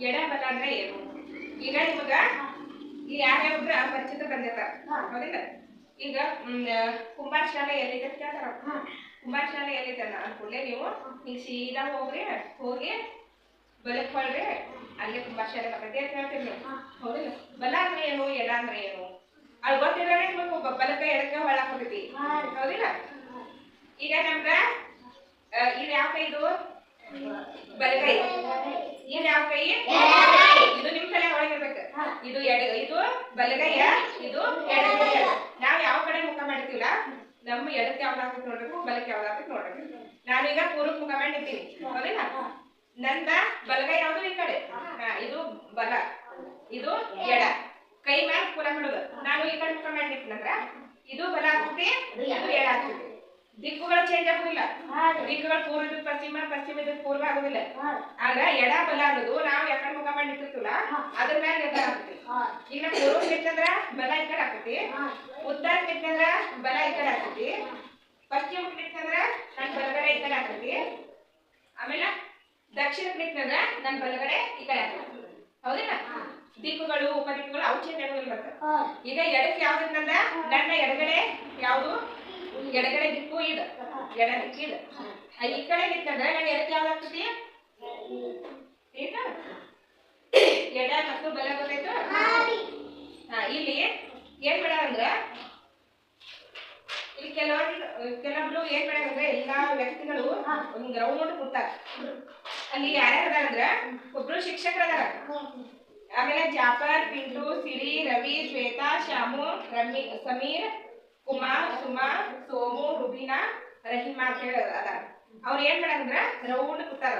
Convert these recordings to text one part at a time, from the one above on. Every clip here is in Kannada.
ಎಡ ಬಲ ಅಂದ್ರೆ ಏನು? ಈಗ ನಿಮಗ ಇಲ್ಲಿ ಯಾರ್ಯಾರ ಪರಿಚಿತ ಬಂದಿರ್ತಾರ. ಹೌದಿಲ್ಲ? ಈಗ ಕುಂಬಾರ ಶಾಲೆ ಎಲ್ಲಿದೆ ಅಂತ ಕೇಳ್ತಾರ. ಕುಂಬಾರ ಶಾಲೆ ಎಲ್ಲಿದೆ ಅನ್ಕೊಂಡೆ ನೀವು ಈಗ ಸೀದಾ ಹೋಗ್ರಿ ಹೋಗಿ ಬಲಕ್ ಹೊಳ್ರಿ ಅಲ್ಲೇ ಕುಂಬಾರ ಶಾಲೆ ಬರ್ತೈತಿ ಅಂತ ಹೇಳ್ತೀರಿ ನೀವು. ಹೌದಿಲ್ಲ? ಬಲ ಅಂದ್ರೆ ಏನು? ಎಡ ಅಂದ್ರೆ ಏನು? ಅದು ಗೊತ್ತಿರೋದೇ ನಿಮಗೆ ಬಲಕ ಎಡಕ್ಕ ಹೊಳಕ್ ಹೋಗ್ತೈತಿ ಹೌದಿಲ್ಲ? ಈಗ ನಮ್ಗ ಇದು ಯಾವ ಕೈ ಇದು? ಬಲಗೈ. ಏನ್ ಯಾವ ಕೈ? ಇದು ನಿಮ್ ಕಡೆ ಒಳಗಿರ್ಬೇಕು ಇದು ಎಡ ಇದು ಬಲಗೈಯ ಇದು ಎಡಗೈಯ. ನಾವ್ ಯಾವ ಕಡೆ ಮುಖ ಮಾಡ್ತೀವಲ್ಲ ನಮ್ಮ ಎಡಕ್ಕೆ ಯಾವ್ದಾಗ್ತೈತಿ ನೋಡ್ಬೇಕು ಬಲಕ್ಕೆ ಯಾವ್ದಾಗ್ತೈತಿ ನೋಡ್ಬೇಕು. ನಾನೀಗ ಪೂರ್ವಕ್ ಮುಖ ಮಾಡಿ ನಿಂತೀನಿ ಹೌದಿಲ್ಲ ನಂದ ಬಲಗೈ ಯಾವ್ದು ಈ ಕಡೆ? ಇದು ಬಲ. ಇದು ಎಡ. ಕೈ ಮ್ಯಾಲ ಪೂರ ಮಾಡೋದು. ನಾನು ಈ ಕಡೆ ಮುಖ ಮಾಡಿ ನಿಂತಿನಂದ್ರ ಇದು ಬಲ ಆಗ್ತೈತಿ ಇದು ಎಡ ಆಗ್ತೈತಿ. ದಿಕ್ಕುಗಳು ಚೇಂಜ್ ಆಗುದಿಲ್ಲ. ದಿಕ್ಕುಗಳು ಇದ್ರೆ ಪಶ್ಚಿಮ ಪಶ್ಚಿಮ ಇದ್ರೆ ಪೂರ್ವ ಆಗುದಿಲ್ಲ. ಆಗ ಎಡ ಬಲ ಅನ್ನೋದು ನಾವು ಯಾಕಡೆ ಮುಖ ಮಾಡಿ ನಿಂತಿರ್ತಲ್ಲ ಅದ್ರ ಮೇಲೆ ನಿರ್ಧಾರ ಆಗ್ತೈತಿ. ಈಗ ಪೂರ್ವ ನಿಂತಂದ್ರ ಬಲ ಈ ಕಡೆ ಆಗ್ತೈತಿ. ಉತ್ತರ ನಿಂತಂದ್ರ ಬಲ ಈ ಕಡೆ ಆಗ್ತೈತಿ. ಪಶ್ಚಿಮ ನಿಂತಂದ್ರ ನನ್ ಬಲಗಡೆ ಈ ಕಡೆ ಆಗ್ತೈತಿ. ಆಮೇಲೆ ದಕ್ಷಿಣ ನಿಂತಂದ್ರ ನನ್ ಬಲಗಡೆ ಈ ಕಡೆ ಆಗ್ತೈತಿ. ಹೌದಿಲ್ಲ ದಿಕ್ಕುಗಳು ಉಪದಿಕ್ಕುಗಳು ಅವು ಚೇಂಜ್ ಆಗೋದಿಲ್ಲ ಈಗ ಎಡಕ್ಕೆ ಯಾವ್ದಂದ ನನ್ನ ಎಡಗಡೆ ಯಾವುದು? ಎಡಗಡೆ ದಿಕ್ಕು ಇದು. ಎಡ ದಿಕ್ಕು ಇದು ಈ ಕಡೆ ನಿಂತಂದ್ರೆ ನನಗೆ ಎಡಕ್ಕೆ ಯಾವ್ದು ಆಗ್ತದೆ ಎಡ ಮತ್ತು ಬಲ ಗೊತ್ತಾಯ್ತು? ಹಾ, ಇಲ್ಲಿ ಏನ್ ಮಾಡ್ಯಾರ ಅಂದ್ರ ಇಲ್ಲಿ ಕೆಲವೊಂದು, ಕೆಲವೊಬ್ರು ಏನ್ ಮಾಡ್ಯಾರ ಅಂದ್ರೆ ಎಲ್ಲಾ ವ್ಯಕ್ತಿಗಳು ಒಂದ್ ಗ್ರೌಂಡ್ ಕೂತಾರ ಅಲ್ಲಿ ಯಾರ್ಯಾರ ಅಂದ್ರ ಒಬ್ರು ಶಿಕ್ಷಕರ ಅದಾರ. ಆಮೇಲೆ ಜಾಫರ್, ಪಿಂಟು, ಸಿರಿ, ರವಿ, ಶ್ವೇತಾ, ಶ್ಯಾಮು, ರಮಿ, ಸಮೀರ್ ಕುಮಾರ್ ಸುಮಾ ಸೋಮು ರುಬೀನಾ ರಹಿಮಾ ಅಂತ ಹೇಳಿ ಅದ ಅವ್ರು ಏನ್ ಮಾಡಂದ್ರ ರೌಂಡ್ ಕೂತಾರ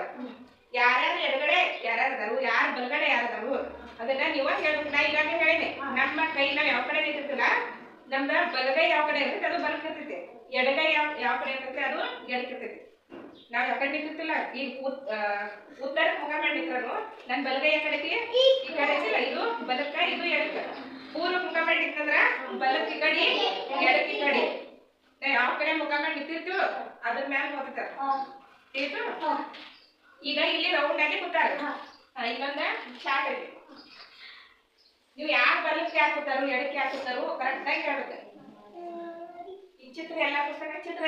ಯಾರ್ಯಾರು ಎಡಗಡೆ ಯಾರ್ಯಾರು ಅದಾರು ಯಾರು ಬಲಗಡೆ ಯಾರದಾರು ಅದನ್ನ ನೀವ ಹೇಳ್ಬೇಕು. ನಾ ಈಗಾಗಲೇ ಹೇಳಿದೆ ನಮ್ಮ ಕೈ ನಾವ್ ಯಾವ ಕಡೆ ನಿಂತಿರ್ತಿಲ್ಲ ನಮ್ದ ಬಲಗೈ ಯಾವ ಕಡೆ ಇರ್ತೈತೆ? ಅದು ಬಲಕ್ ಇರ್ತೈತಿ. ಎಡಗೈ ಯಾವ ಯಾವ ಕಡೆ ಇರ್ತೈತೆ? ಅದು ಎಡಕ್ ಇರ್ತೈತಿ. ನಾವ್ ಯಾವ ಕಡೆ ನಿಂತಿರ್ತಿಲ್ಲ ಆ, ಉತ್ತರ ಮುಖ ಮಾಡಿ ನಿಂತ್ರು ನನ್ ಬಲಗೈ ಯಾವ ಕಡೆ ಐತಿ ಈ ಕಡೆ ಇದು ಬಲಕ ಇದು ಎಡಕ್ಕ ಪೂರ್ವ ಮುಖ ಮಾಡಿ ನಿಂತಂದ್ರ ಬಲಕ್ ಈ ಕಡೆ ಎಡಕ್ ಈ ಕಡೆ ನಾವ್ ಯಾವ ಕಡೆ ಮುಖ ಮಾಡಿ ನಿಂತಿರ್ತೀವೋ ಅದ್ರ ಮ್ಯಾಲ ತಿಳಿತು ಈಗ ಇಲ್ಲಿ ರೌಂಡ್ ಆಗಿ ಕೂತಾರ ಹಾ, ಇನ್ನೊಂದ ಶಾರ್ಟ್ ಆಗಿ ನೀವು ಯಾರು ಬಲಕ್ಕೆ ಯಾರು ಕೂತಾರು ಎಡಕ್ಕೆ ಯಾರು ಕೂತಾರು ಕರೆಕ್ಟ್ ಆಗಿ ಹೇಳ್ಬೇಕು. ಈ ಚಿತ್ರ ಎಲ್ಲಾ ಪುಸ್ತಕ ಚಿತ್ರ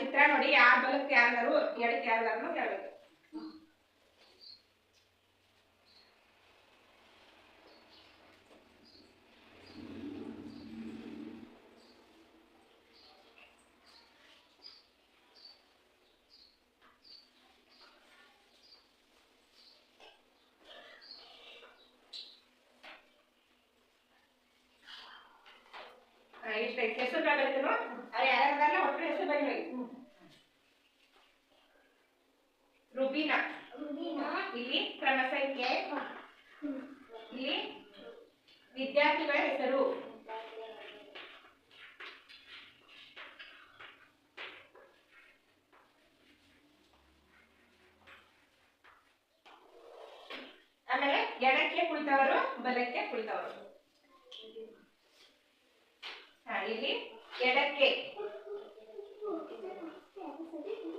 ಚಿತ್ರ ನೋಡಿ ಯಾರು ಬಲಕ್ಕೆ ಯಾರು ಎಡಕ್ಕೆ ಯಾರು ಹೇಳ್ಬೇಕು. ಹೆಸರು ಬರೀತೀನೋ ಅವ್ರು ಯಾರ್ಯಾರಲ್ಲ ಒಟ್ಟು ಹೆಸರು ಬರೀ ರುಬೀನಾ. ಇಲ್ಲಿ ಕ್ರಮ ಸಂಖ್ಯೆ. ಇಲ್ಲಿ ವಿದ್ಯಾರ್ಥಿಗಳ ಹೆಸರು. ಆಮೇಲೆ ಎಡಕ್ಕೆ ಕುಳಿತವರು ಬಲಕ್ಕೆ ಕುಳಿತವರು ಹಾ ಇಲ್ಲಿ ಎಡಕ್ಕೆ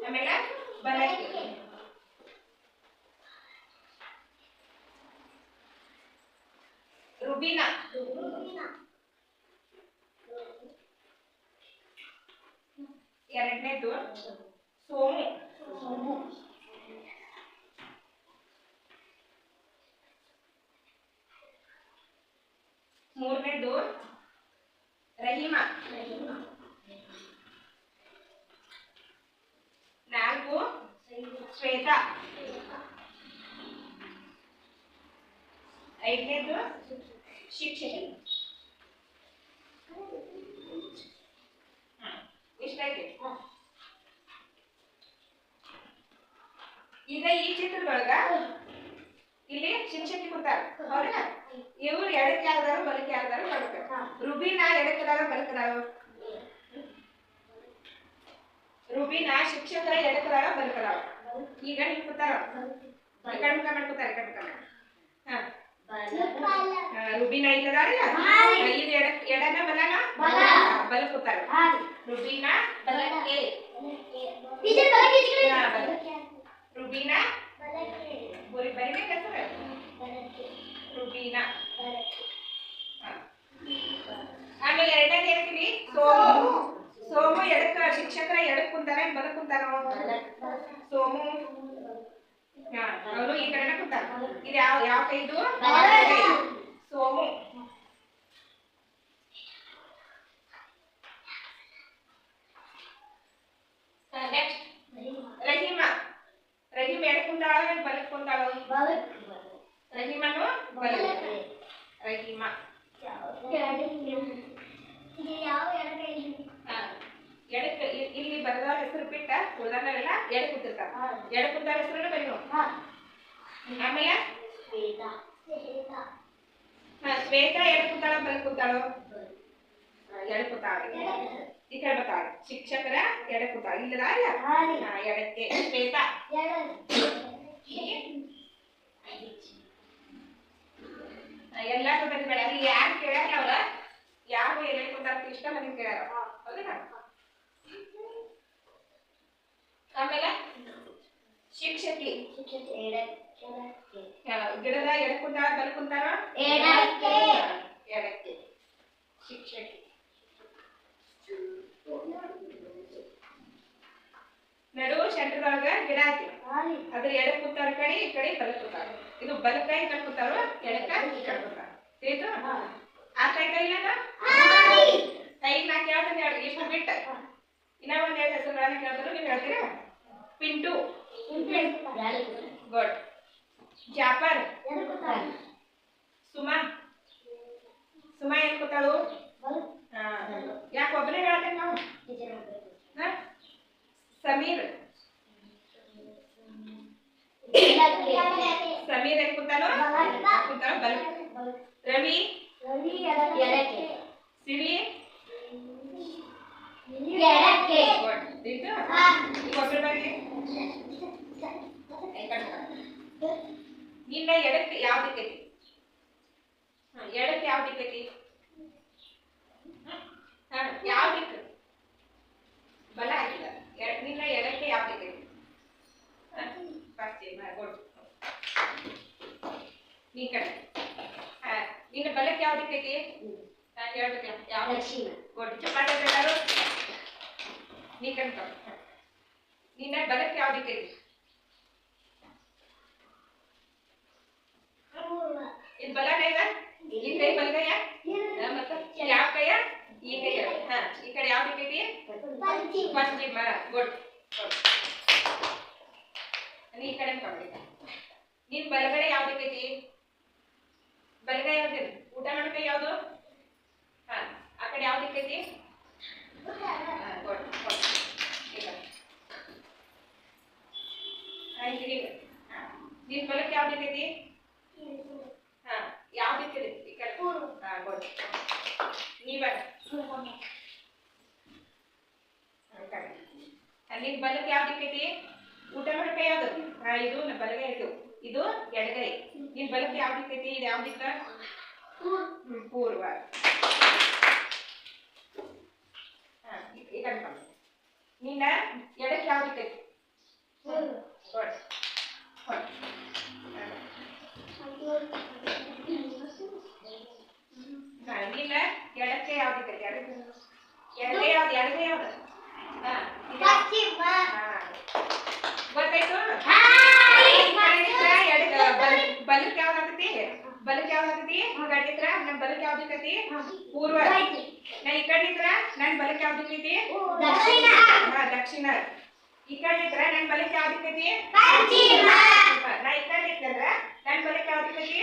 ಆಮೇಲೆ ಬಲಕ್ಕೆ ರುಬೀನಾ ಎರಡನೇದು ಸೋಮು ಮೂರನೇದು ರಹೀಮಾ ನಾಲ್ಕು ಶ್ವೇತಾ ಐದನೇದು ಶಿಕ್ಷಕಿ ಹ್ಮ್. ಇಷ್ಟಾಯ್ತು ಈಗ ಈ ಚಿತ್ರದೊಳಗ ಇಲ್ಲಿ ಶಿಕ್ಷಕಿ ಕೊಡ್ತಾರ. ಹೌದಾ. ಇವ್ರು ಎಡಕ್ಕೆ ಯಾರ್ದಾರು ಬಲಕ್ಕೆ ಯಾರ್ದಾರು ರುಬೀನಾ ರುಬಿನಾ ಎಡಕ್ಕದಾರ ಬಲಕ್ಕದಾರ ರುಬಿನಾ ಶಿಕ್ಷಕರ ಎಡಕ್ಕದಾರ ಬಲಕ್ಕದಾರ ಈಗ ಹಿಂಗ್ ಕೂತಾರ? ಈ ಕಡೆ ಮುಖ ಮಾಡಿ ಕೂತಾರ ಈ ಕಡೆ ಮುಖ ಮಾಡಿ. ಹಾ. ಆ, ರುಬಿನಾ ಇಲ್ಲದಾರಲ್ಲ ಇದು ಎಡ ಎಡನ ಬಲನ ಬಲ. ಕೂತಾರ. ರುಬಿನಾ ಬಲಕ್ಕೆ. ಬಲಕ್ಕೆ. ರುಬಿನಾ ಬರಿ ಬರಿಬೇಕ ಹೆಸರು ದಕ್ಷಿಣ ಹಾ. ಆಮೇಲೆ ಎರಡನೇದು ಹೇಳ್ತೀನಿ ಸೋಮು ಸೋಮು ಎಡಕ್ಕ ಶಿಕ್ಷಕರ ಎಡಕ್ ಕುಂತಾರ ಬಲಕ್ ಕುಂತಾರ ಸೋಮು ಹಾ ಅವನು ಈ ಕಡೆನ ಕುಂತಾರ ಇದು ಯಾವ ಯಾವ ಕೈದು ಕೈ. ಸೋಮು ನೆಕ್ಸ್ಟ್ ರಹೀಮ ರಹೀಮ್ ಎಡಕ್ ಕುಂತಾಳ ಬಲಕ್ ಕುಂತಾಳ ರಹೀಮನು ಬಲಕ್ ರಹೀಮ ಹಾ. ಎಡಕ್ ಇ- ಇಲ್ಲಿ ಬರೆದವ್ರ ಹೆಸರು ಬಿಟ್ಟ ಉಳ್ದವರೆಲ್ಲ ಎಡಕ್ ಕೂತಿರ್ತಾರ ಎಡಕ್ ಕುಂತಾರ ಹೆಸರು ಬರೀ ಆಮೇಲೆ? ಹಾ ಶ್ವೇತಾ ಎಡಕ್ ಕೂತಾಳ ಬಲಕ್ ಕೂತಾಳು? ಎಡಕ್ ಕೂತಾಳ. ಈ ಕಡೆ ಬರ್ತಾಳ ಶಿಕ್ಷಕರ ಎಡಕ್ ಕೂತಾಳ. ಇಲ್ಲದ ಅಲ್ಲ ಎಡಕ್ಕೆ. ಶ್ವೇತಾ? ಎಲ್ಲಾರು ಬರಿಬೇಡ ಅಲ್ಲಿ ಯಾರು ಕೇಳ್ಯಾರ ಅವ್ರ? ಯಾರು ಎಲ್ಲಿ ಕೂತಾರ ಇಷ್ಟ ಮನೆ ಕೇಳ್ಯಾರ ಹೌದಾ ಆಮೇಲೆ? ಶಿಕ್ಷಕಿ. ಗಿಡದ ಎಡಕುಂತಾರ ಕುಂತಾಳ ಬಲಕ್ ಕುಂತಾರ ಎಡಕ್ಕೆ. ಎಡಕ್ಕೆ. ಶಿಕ್ಷಕಿ. ನಡು ಸೆಂಟರ್ದೊಳಗ ಗಿಡ ಹಾಕಿ. ಅದ್ರ ಎಡಕ್ ಕೂತಾರ ಕಡೆ ಈ ಕಡೆ ಕೂತಾರ ಇದು ಬಲಕ ಈ ಕಡೆ ಕೂತಾರ ಎಡಕ ಈ ಕಡೆ ಕೂತಾರ ತಿಳಿತು ಅರ್ಥ ಆಯ್ತಾ ಇಲ್ಲ ಕೈ ನಾ ಕೇಳ್ತೇನೆ ಇಷ್ಟು ಬಿಟ್ಟ. ಇನ್ನ ಒಂದ್ ಎರಡು ಹೆಸರುಗಳನ್ನ ಕೇಳ್ತಾರ ನೀವು ಹೇಳ್ತೀರಾ? ಪಿಂಟು ಗುಡ್ ಜಾಫರ್ ಸುಮಾ ಸುಮಾ ಏನ್ ಕೂತಾಳು ಹಾ ಯಾಕೆ ಒಬ್ಬನೇ ಹೇಳ್ತೇನೆ ನಾವು ಹಾ? ಸಮೀರ್ ಸಮೀರ್ ಏನ್ ಕೂತಾಳು ಕೂತಾಳ ಬಲ್ ರವಿ ಸಿರಿ ಗುಡ್ ಇದು ಈಗ ಒಬ್ರು ಬರ್ಲಿ ಈ ಕಡೆ ಬಾ. ನಿನ್ನ ಎಡಕ್ಕೆ ಯಾವ ದಿಕ್ಕೈತಿ ಎಡಕ್ಕೆ ಯಾವ ದಿಕ್ಕೈತಿ ಯಾವ ದಿಕ್ಕ ಬಲ ಆಗಿಲ್ಲ. ನಿನ್ನ ಎಡಕ್ಕೆ ಯಾವ ದಿಕ್ಕೈತಿ ಈ ಕಡೆ. ನಿನ್ನ ಬಲಕ್ಕೆ ಯಾವ ದಿಕ್ಕೈತಿ ನಾನು ಹೇಳ್ಬೇಕು ಯಾವ ಗುಡ್ ಚಪಾಟಿ ಬೇಕಾದ್ರು? ನೀ ಕಣ್ ನಿನ್ನ ಬಲಕ್ಕೆ ಯಾವ ದಿಕ್ಕೈತಿ ಇದು ಬಲನ ಈಗ ಈ ಕೈ ಬಲಗೈಯ ಹಾ, ಮತ್ತ ಯಾವ ಕೈಯ ಈ ಕೈಯ ಹಾ ಈ ಕಡೆ ಯಾವ ದಿಕ್ಕೈತಿ ಪಶ್ಚಿಮ ಗುಡ್ ನೀ ಈ ಕಡೆ ತಗೊಳ್ಳಿ ನಿನ್ ಬಲಗಡೆ ಯಾವ ದಿಕ್ಕೈತಿ ಬಲಗೈ ಯಾವ್ದು ಊಟ ಮಾಡೋ ಕೈ ಯಾವ್ದು ಹಾ ಆ ಕಡೆ ಯಾವ ದಿಕ್ಕೈತಿ ಹಾ ಗುಡ್ ಗುಡ್ ಈಗ ಆಯ್ತು ಈಗ ನಿನ್ ಬಲಕ್ಕೆ ಯಾವ ದಿಕ್ಕೈತಿ ಹಾ ಯಾವ ದಿಕ್ಕೈತಿ ಈ ಕಡೆ ಹಾ ಗುಡ್ ನೀವ ನಿನ್ ಬಲಕ್ಕೆ ಯಾವ ಇಕ್ಕೈತಿ? ಊಟ ಮಾಡಕ ಯಾವ್ದು? ಇದು ಬಲಗೈ ಇದು. ಇದು ಎಡಗೈ. ನಿನ್ ಬಲಕ್ಕೆ ಯಾವ್ದು ಇಕ್ಕೈತಿ? ಇದು ಯಾವ ದಿಕ್ಕ ಹ್ಮ್, ಪೂರ್ವ. ನಿನ್ನ ಎಡಕ್ಕೆ ಯಾವ್ದು ಇಕ್ಕೈತಿ? ಗುಡ್ ಗುಡ್ ಇಲ್ಲ ಎಡಕ್ಕೆ ಯಾವ್ದು ಇದೆ ಎಡಕ್ಕೆ ಎಡಗೆ ಯಾವ್ದು ಎಡಗೆ ಯಾವ್ದು ಗೊತ್ತಾಯ್ತು ಬಲಕ್ಕೆ ಯಾವ್ದಾಗತಿ ಬಲಕ್ಕೆ ಯಾವ್ದಾಗತಿ ಗಡ್ಡಿದ್ರ ನನ್ ಬಲಕ್ಕೆ ಯಾವ್ದಕ್ಕತಿ ಪೂರ್ವ ನಾ ಈ ಕಡೆ ನಿಂತ್ರ ನನ್ ಬಲಕ್ಕೆ ಯಾವ್ದಕ್ಕೈತಿ ದಕ್ಷಿಣ ಈ ಕಡೆ ನಿಂತ್ರ ನನ್ ಬಲಕ್ಕೆ ಯಾವ್ದಕ್ಕೈತಿ ನಾ ಈ ಕಡೆ ನಿಂತ್ರ ನನ್ ಬಲಕ್ಕೆ ಯಾವ್ದಕ್ಕೈತಿ